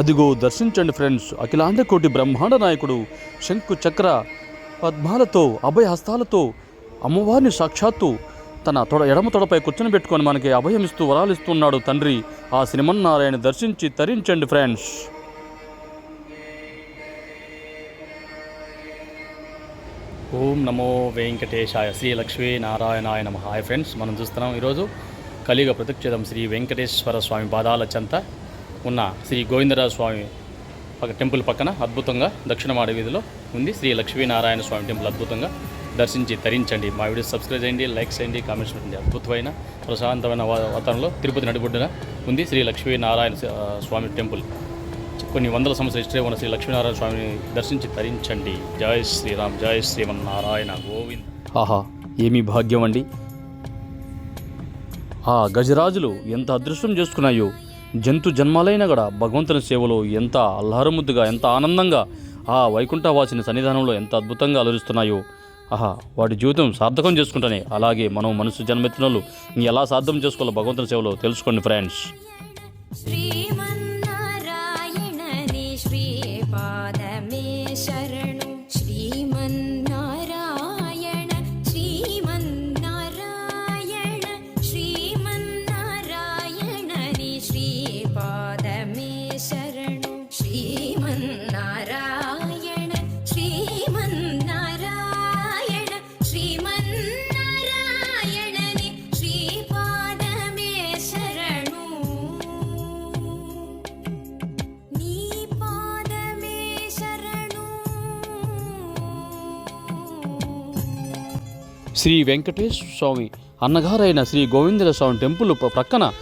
అదిగో దర్శించండి ఫ్రెండ్స్ అఖిలాండ కోటి బ్రహ్మాండ నాయకుడు శంకు చక్ర పద్మాలతో అభయ హస్తాలతో అమ్మవారిని సాక్షాత్తు తన తొడ ఎడమ తొడపై కూర్చొని పెట్టుకొని మనకి అభయమిస్తూ వరాలిస్తున్నాడు తండ్రి. ఆ శ్రీమన్నారాయణ దర్శించి తరించండి ఫ్రెండ్స్. ఓం నమో వెంకటేశాయ శ్రీ లక్ష్మీ నారాయణాయ నమ. హాయ్ ఫ్రెండ్స్ మనం చూస్తున్నాం ఈరోజు కలియుగ ప్రతిక్షేదం శ్రీ వెంకటేశ్వర స్వామి పాదాల చెంత. ఉన్న శ్రీ గోవిందరాజ స్వామి టెంపుల్ పక్కన అద్భుతంగా దక్షిణమాడ వీధిలో ఉంది. శ్రీ లక్ష్మీనారాయణ స్వామి టెంపుల్ అద్భుతంగా దర్శించి తరించండి. మా వీడియో సబ్స్క్రైబ్ చేయండి లైక్ చేయండి కామెంట్స్ పెట్టండి. అద్భుతమైన ప్రశాంతమైన వా- వాతావరణంలో తిరుపతి నడిబొడ్డున ఉంది శ్రీ లక్ష్మీనారాయణ స్వామి టెంపుల్. కొన్ని వందల సంవత్సరాల హిస్టరీ ఉన్న శ్రీ లక్ష్మీనారాయణ స్వామిని దర్శించి తరించండి. జయ శ్రీరామ్ జయ శ్రీమన్నారాయణ గోవింద్. ఆహా ఏమి భాగ్యం అండి. ఆ గజరాజులు ఎంత అదృష్టం చేసుకున్నాయో. జంతు జన్మాలైన కూడా భగవంతుని సేవలో ఎంత అల్లారముద్దుగా ఎంత ఆనందంగా ఆ వైకుంఠవాసిని సన్నిధానంలో ఎంత అద్భుతంగా అలరిస్తున్నాయో ఆహా వాటి జీవితం సార్థకం చేసుకుంటానే అలాగే మనం మనసు జన్మెత్తిన ఎలా సార్థం చేసుకోవాలో భగవంతుని సేవలో తెలుసుకోండి ఫ్రెండ్స్. శ్రీ వెంకటేశ్వర స్వామి అన్నగారైన శ్రీ గోవిందర స్వామి టెంపుల్ ప్రక్కన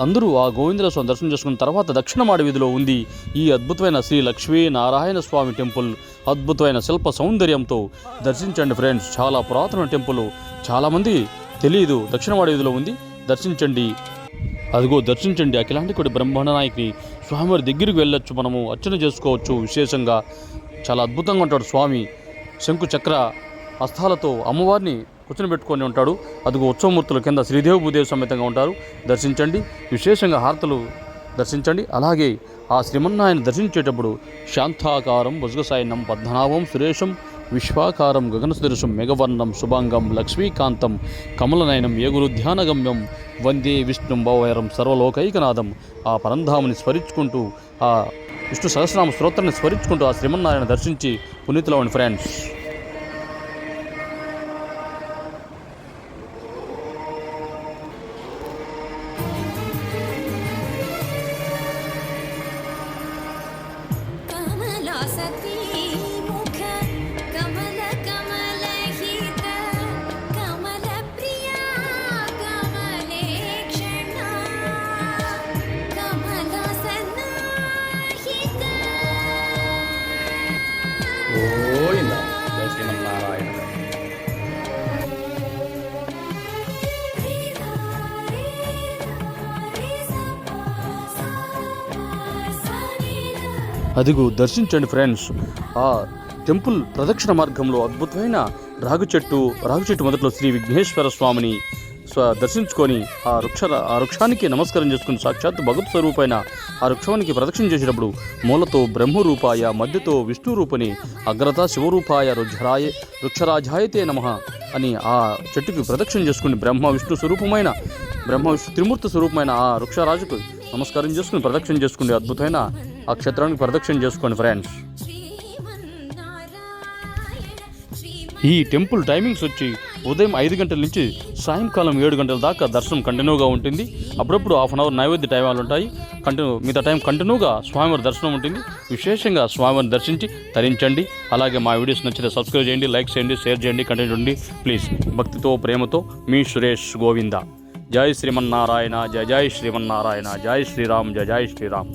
అందరూ ఆ గోవిందర స్వామి దర్శనం చేసుకున్న తర్వాత దక్షిణమాడ వీధిలో ఉంది. ఈ అద్భుతమైన శ్రీ లక్ష్మీ నారాయణ స్వామి టెంపుల్. అద్భుతమైన శిల్ప సౌందర్యంతో దర్శించండి ఫ్రెండ్స్. చాలా పురాతన టెంపుల్. చాలామంది తెలియదు దక్షిణమాడ వీధిలో ఉంది. దర్శించండి. అదిగో దర్శించండి అఖిలాంటి కొడి బ్రహ్మాండ నాయకుని. స్వామివారి దగ్గరికి వెళ్ళొచ్చు మనము. అర్చన చేసుకోవచ్చు విశేషంగా. చాలా అద్భుతంగా ఉంటాడు స్వామి. శంకు చక్ర హస్తాలతో అమ్మవారిని కూర్చొని పెట్టుకొని ఉంటాడు. అదుగు ఉత్సవమూర్తుల కింద శ్రీదేవి భూదేవి సమేతంగా ఉంటారు. దర్శించండి. విశేషంగా హారతలు దర్శించండి. అలాగే ఆ శ్రీమన్నాయన దర్శించేటప్పుడు శాంతాకారం భుజగసాయనం పద్మనాభం సురేషం విశ్వాకారం గగనసుదృశం మెగవర్ణం శుభాంగం లక్ష్మీకాంతం కమలనయనం ఏగురు ధ్యానగమ్యం వందే విష్ణుం భవైరం సర్వలోకైకనాథం ఆ పరంధాముని స్మరించుకుంటూ ఆ విష్ణు సహస్రనామ స్తోత్రాన్ని స్మరించుకుంటూ ఆ శ్రీమన్నారాయణ దర్శించి పునీతులవండి ఫ్రెండ్స్ ஓய் இந்த ஜெய் ஸ்ரீமன் நாராயணன் అదిగో దర్శించండి ఫ్రెండ్స్. ఆ టెంపుల్ ప్రదక్షిణ మార్గంలో అద్భుతమైన రాగు చెట్టు రాగు చెట్టు మొదట్లో శ్రీ విఘ్నేశ్వర స్వామిని స్వ దర్శించుకొని ఆ వృక్ష ఆ వృక్షానికి నమస్కారం చేసుకుని సాక్షాత్ భగవత్ స్వరూపైన ఆ వృక్షానికి ప్రదక్షిణ చేసేటప్పుడు మూలతో బ్రహ్మరూపాయ మధ్యతో విష్ణు రూపని అగ్రత శివరూపాయ రుద్రాయ వృక్షరాజాయతే నమ అని ఆ చెట్టుకి ప్రదక్షిణ చేసుకుని బ్రహ్మ విష్ణు స్వరూపమైన బ్రహ్మ విష్ణు త్రిమూర్తి స్వరూపమైన ఆ వృక్షరాజుకు నమస్కారం చేసుకుని ప్రదక్షిణ చేసుకుని అద్భుతమైన ఆ క్షేత్రానికి ప్రదక్షిణ చేసుకోండి ఫ్రెండ్స్. ఈ టెంపుల్ టైమింగ్స్ వచ్చి ఉదయం ఐదు గంటల నుంచి సాయంకాలం ఏడు గంటల దాకా దర్శనం కంటిన్యూగా ఉంటుంది. అప్పుడప్పుడు హాఫ్ అన్ అవర్ నైవేద్య టైమాలు ఉంటాయి. కంటిన్యూ మిగతా టైం కంటిన్యూగా స్వామివారి దర్శనం ఉంటుంది. విశేషంగా స్వామివారిని దర్శించి తరించండి. అలాగే మా వీడియోస్ నచ్చితే సబ్స్క్రైబ్ చేయండి లైక్ చేయండి షేర్ చేయండి కంటెంట్ ఉండి ప్లీజ్. భక్తితో ప్రేమతో మీ సురేష్ గోవింద. జై శ్రీమన్నారాయణ జయ జై శ్రీమన్నారాయణ జై శ్రీరామ్ జయ జై శ్రీరామ్.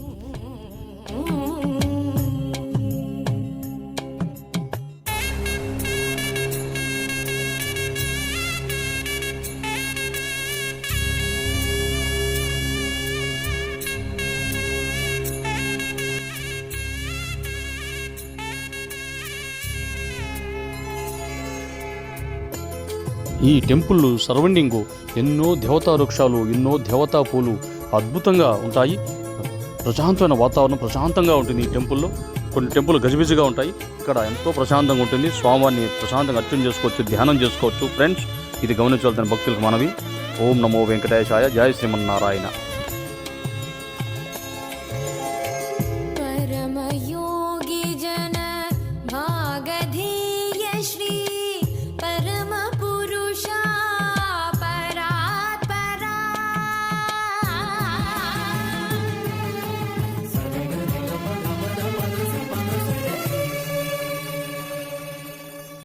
ఈ టెంపుల్ సరౌండింగ్ ఎన్నో దేవతా వృక్షాలు ఎన్నో దేవతా పూలు అద్భుతంగా ఉంటాయి. ప్రశాంతమైన వాతావరణం ప్రశాంతంగా ఉంటుంది ఈ టెంపుల్లో. కొన్ని టెంపుల్ గజిబిజిగా ఉంటాయి. ఇక్కడ ఎంతో ప్రశాంతంగా ఉంటుంది. స్వామివారిని ప్రశాంతంగా అర్చన చేసుకోవచ్చు ధ్యానం చేసుకోవచ్చు. ఫ్రెండ్స్ ఇది గమనించవలసిన భక్తులకు మనవి. ఓం నమో వెంకటేశాయ. జయ శ్రీమన్నారాయణ.